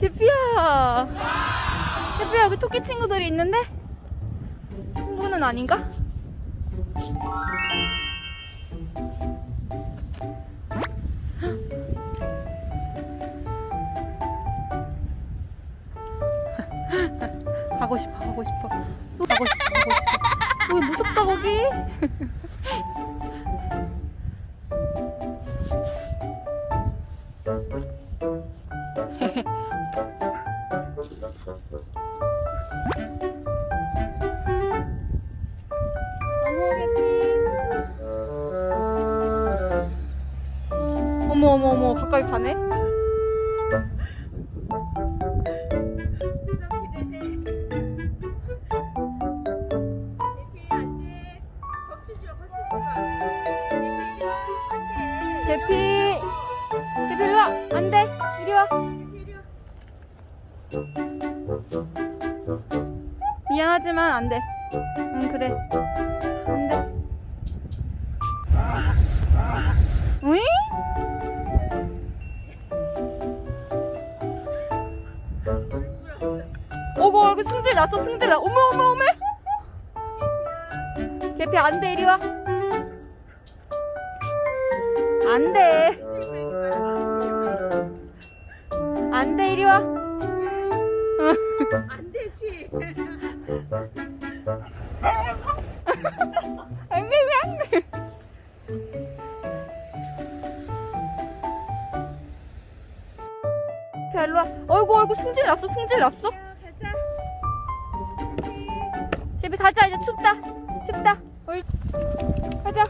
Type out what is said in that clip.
개피야. 개피야 여기 토끼 친구들이 있는데? 친구는 아닌가? 가고 싶어 가고 싶어 가고 싶어 가고 싶어 거기 무섭다 거기 어머 어머 어머 가까이 가네? 개피 미안하지만 안 돼. 응 그래. 안돼. 으잉? 어머 얼굴 승질 났어 승질 나 어머 어머 어머. 개피 안 돼 이리 와. 안 돼. 안 돼 이리 와 안 되지. 앵앵앵 별로 와. 어이구 어이구 승질 났어 승질 났어. 가자. 제비 가자 이제 춥다. 춥다. 얼 가자